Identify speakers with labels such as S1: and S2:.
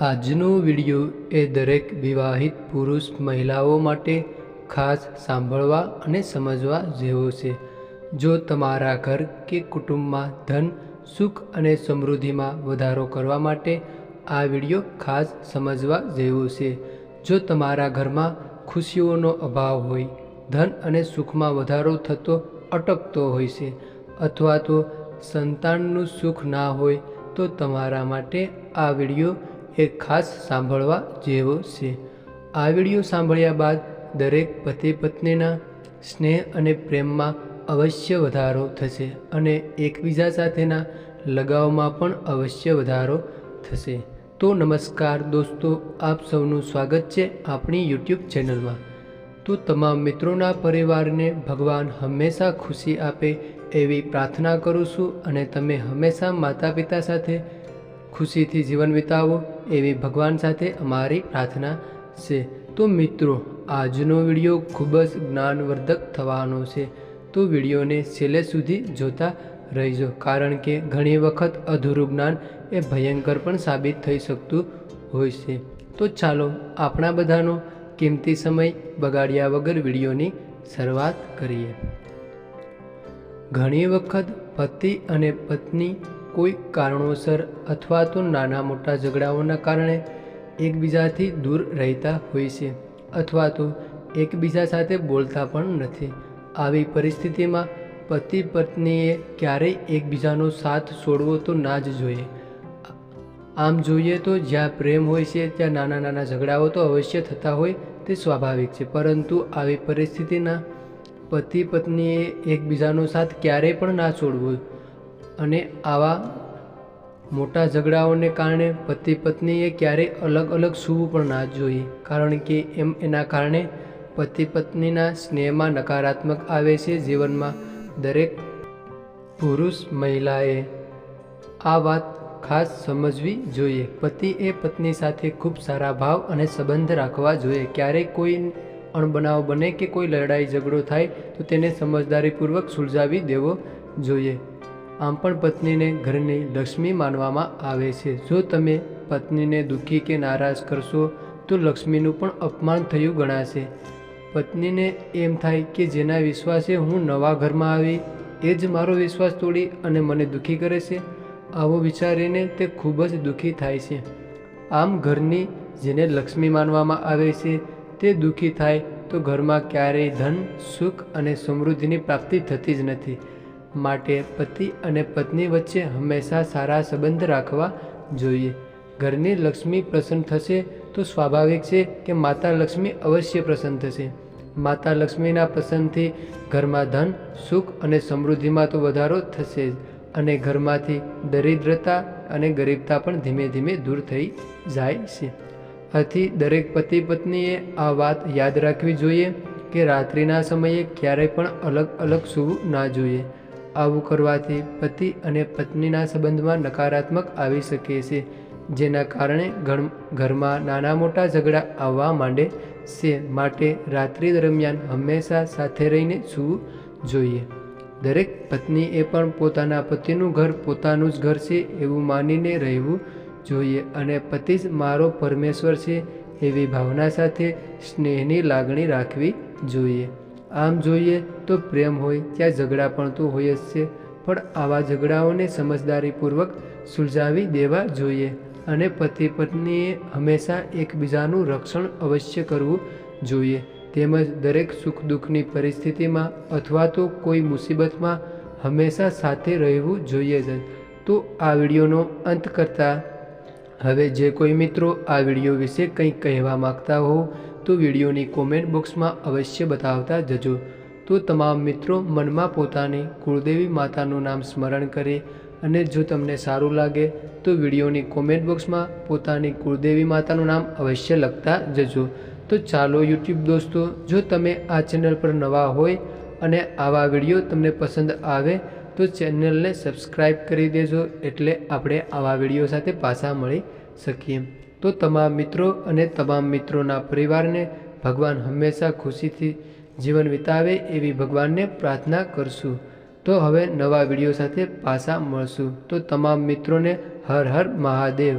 S1: આજનો વિડિયો એ દરેક વિવાહિત પુરુષ મહિલાઓ માટે ખાસ સાંભળવા અને સમજવા જેવો છે. જો તમારા ઘર કે કુટુંબમાં ધન, સુખ અને સમૃદ્ધિમાં વધારો કરવા માટે આ વિડિયો ખાસ સમજવા જેવો છે. જો તમારા ઘરમાં ખુશીઓનો અભાવ હોય, ધન અને સુખમાં વધારો થતો અટકતો હોય છે અથવા તો સંતાનનું સુખ ના હોય, તો તમારા માટે આ વિડિયો એ ખાસ સાંભળવા જેવો છે. આ વીડિયો સાંભળ્યા બાદ દરેક પતિ પત્નીના સ્નેહ અને પ્રેમમાં અવશ્ય વધારો થશે અને એકબીજા સાથેના લગાવમાં પણ અવશ્ય વધારો થશે. તો નમસ્કાર દોસ્તો, આપ સૌનું સ્વાગત છે આપણી યુટ્યુબ ચેનલમાં. તો તમામ મિત્રોના પરિવારને ભગવાન હંમેશા ખુશી આપે એવી પ્રાર્થના કરું છું અને તમે હંમેશા માતા પિતા સાથે ખુશીથી જીવન વિતાવો એવી ભગવાન સાથે અમારી પ્રાર્થના છે. તો મિત્રો, આજનો વીડિયો ખૂબ જ જ્ઞાનવર્ધક થવાનો છે. તો વિડીયોને છેલ્લે સુધી જોતા રહીજો, કારણ કે ઘણી વખત અધૂરું જ્ઞાન એ ભયંકર પણ સાબિત થઈ શકતું હોય છે. તો ચાલો, આપણા બધાનો કિંમતી સમય બગાડ્યા વગર વિડીયોની શરૂઆત કરીએ. ઘણી વખત પતિ અને પત્ની કોઈ કારણોસર અથવા તો નાના મોટા ઝઘડાઓના કારણે એકબીજાથી દૂર રહેતા હોય છે અથવા તો એકબીજા સાથે બોલતા પણ નથી. આવી પરિસ્થિતિમાં પતિ પત્નીએ ક્યારેય એકબીજાનો સાથ છોડવો તો ના જ જોઈએ. આમ જોઈએ તો જ્યાં પ્રેમ હોય છે ત્યાં નાના નાના ઝઘડાઓ તો અવશ્ય થતા હોય તે સ્વાભાવિક છે. પરંતુ આવી પરિસ્થિતિના પતિ પત્નીએ એકબીજાનો સાથ ક્યારેય પણ ના છોડવો અને આવા મોટા ઝઘડાઓને કારણે પતિ પત્નીએ ક્યારેય અલગ અલગ સૂવું પણ ના જોઈએ. કારણ કે એમ એના કારણે પતિ પત્નીના સ્નેહમાં નકારાત્મક આવે છે જીવનમાં દરેક પુરુષ મહિલાએ આ વાત ખાસ સમજવી જોઈએ. પતિ એ પત્ની સાથે ખૂબ સારા ભાવ અને સંબંધ રાખવા જોઈએ. ક્યારેય કોઈ અણબનાવ બને કે કોઈ લડાઈ ઝઘડો થાય તો તેને સમજદારીપૂર્વક સુલઝાવી દેવો જોઈએ. આમ પણ પત્નીને ઘરની લક્ષ્મી માનવામાં આવે છે. જો તમે પત્નીને દુઃખી કે નારાજ કરશો, તો લક્ષ્મીનું પણ અપમાન થયું ગણાશે. પત્નીને એમ થાય કે જેના વિશ્વાસે હું નવા ઘરમાં આવી, એ જ મારો વિશ્વાસ તોડી અને મને દુઃખી કરે છે. આવો વિચારીને તે ખૂબ જ દુઃખી થાય છે. આમ ઘરની જેને લક્ષ્મી માનવામાં આવે છે, તે દુઃખી થાય તો ઘરમાં ક્યારેય ધન, સુખ અને સમૃદ્ધિની પ્રાપ્તિ થતી જ નથી. માટે પતિ અને પત્ની વચ્ચે હંમેશા સારા સંબંધ રાખવા જોઈએ. ઘરની લક્ષ્મી પ્રસન્ન થશે તો સ્વાભાવિક છે કે માતા લક્ષ્મી અવશ્ય પ્રસન્ન થશે. માતા લક્ષ્મીના પ્રસન્નથી ઘરમાં ધન, સુખ અને સમૃદ્ધિમાં તો વધારો થશે જ અને ઘરમાંથી દરિદ્રતા અને ગરીબતા પણ ધીમે ધીમે દૂર થઈ જાય છે. આથી દરેક પતિ પત્નીએ આ વાત યાદ રાખવી જોઈએ કે રાત્રિના સમયે ક્યારેય પણ અલગ અલગ સૂવું ના જોઈએ. આવું કરવાથી પતિ અને પત્નીના સંબંધમાં નકારાત્મક આવી શકે છે, જેના કારણે ઘરમાં નાના મોટા ઝઘડા આવવા માંડે છે માટે રાત્રિ દરમિયાન હંમેશા સાથે રહીને સૂવું જોઈએ. દરેક પત્નીએ પણ પોતાના પતિનું ઘર પોતાનું જ ઘર છે એવું માનીને રહેવું જોઈએ અને પતિ જ મારો પરમેશ્વર છે એવી ભાવના સાથે સ્નેહની લાગણી રાખવી જોઈએ. આમ જોઈએ તો પ્રેમ હોય ત્યાં ઝઘડા પણ તો હોય જ છે. પણ આવા ઝઘડાઓને સમજદારીપૂર્વક સુલઝાવી દેવા જોઈએ અને પતિ પત્નીએ હંમેશા એકબીજાનું રક્ષણ અવશ્ય કરવું જોઈએ. તેમજ દરેક સુખ દુઃખની પરિસ્થિતિમાં અથવા તો કોઈ મુસીબતમાં હંમેશા સાથે રહેવું જોઈએ જ. તો આ વિડીયોનો અંત કરતાં હવે જે કોઈ મિત્રો આ વીડિયો વિશે કંઈક કહેવા માગતા હો તો વિડીયોની કોમેન્ટ બોક્સમાં અવશ્ય બતાવતા જજો. તો તમામ મિત્રો મનમાં પોતાની કુળદેવી માતાનું નામ સ્મરણ કરે અને જો તમને સારું લાગે, તો વિડીયોની કોમેન્ટ બોક્સમાં પોતાની કુળદેવી માતાનું નામ અવશ્ય લખતા જજો. તો ચાલો યુટ્યુબ દોસ્તો, જો તમે આ ચેનલ પર નવા હોય અને આવા વીડિયો તમને પસંદ આવે, તો ચેનલને સબસ્ક્રાઈબ કરી દેજો એટલે આપણે આવા વીડિયો સાથે પાછા મળી શકીએ. તો તમામ મિત્રો અને તમામ મિત્રોના પરિવારને ભગવાન હંમેશા ખુશીથી જીવન વિતાવે એવી ભગવાનને પ્રાર્થના કરશું. તો હવે નવા વીડિયો સાથે પાછા મળશું. તો તમામ મિત્રોને હર હર મહાદેવ.